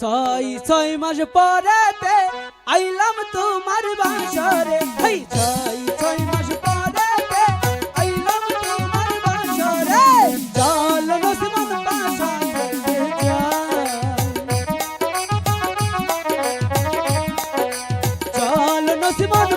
ছয় ছয় মাস পরেতে আইলাম তোমার বাসরে। ছয় ছয় মাস পরেতে আইলাম তোমার বাসরে। জল রসমন বাসরে জল রসমন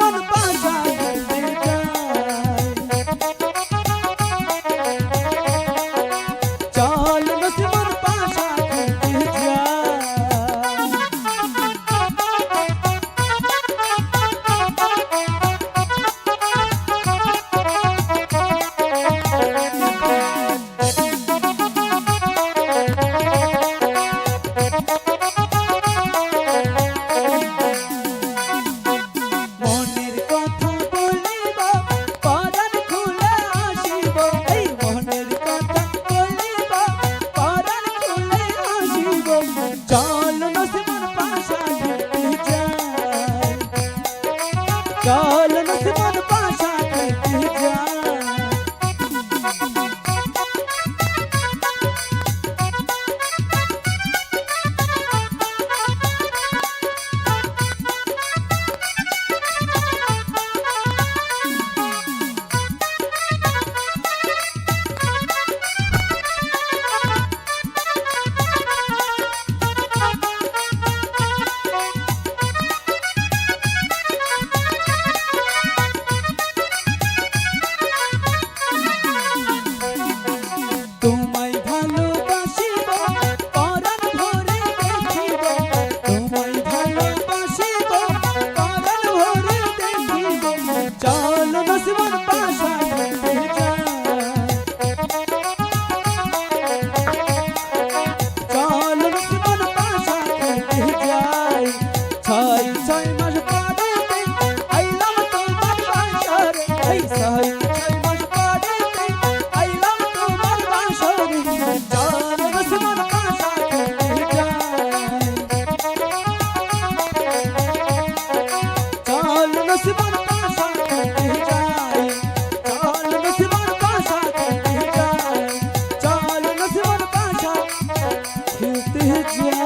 want to Yeah.